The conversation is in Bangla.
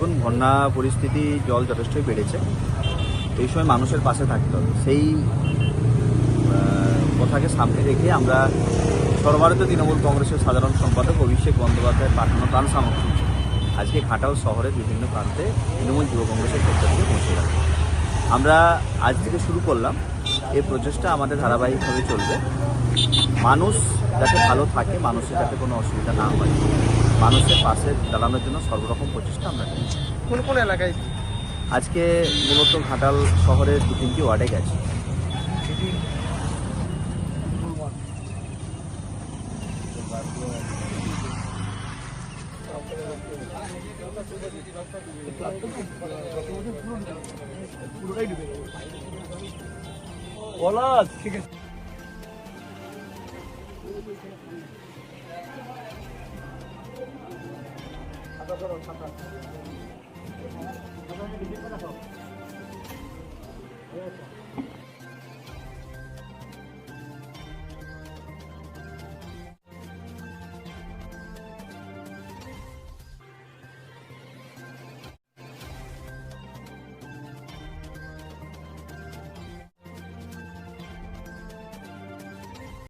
দেখুন, বন্যা পরিস্থিতি, জল যথেষ্টই বেড়েছে। এই সময় মানুষের পাশে থাকতে হবে। সেই কথাকে সামনে রেখে আমরা সর্বভারতীয় তৃণমূল কংগ্রেসের সাধারণ সম্পাদক অভিষেক বন্দ্যোপাধ্যায়ের পাঠানো ত্রাণ সামগ্রী। আজকে ঘাটাল শহরের বিভিন্ন প্রান্তে তৃণমূল যুব কংগ্রেসের পক্ষ থেকে পৌঁছে গেছে আমরা আজ থেকে শুরু করলাম। এই প্রচেষ্টা আমাদের ধারাবাহিকভাবে চলবে। মানুষ যাতে ভালো থাকে, মানুষের যাতে কোনো অসুবিধা না হয়। মানুষের পাশে দাঁড়ানোর জন্য সর্বরকম প্রচেষ্টা আমরা নিচ্ছি কোন কোন এলাকায়? আজকে মূলত ঘাটাল শহরের দু তিনটি ওয়ার্ডে গেছে। ঠিক আছে। Gracias.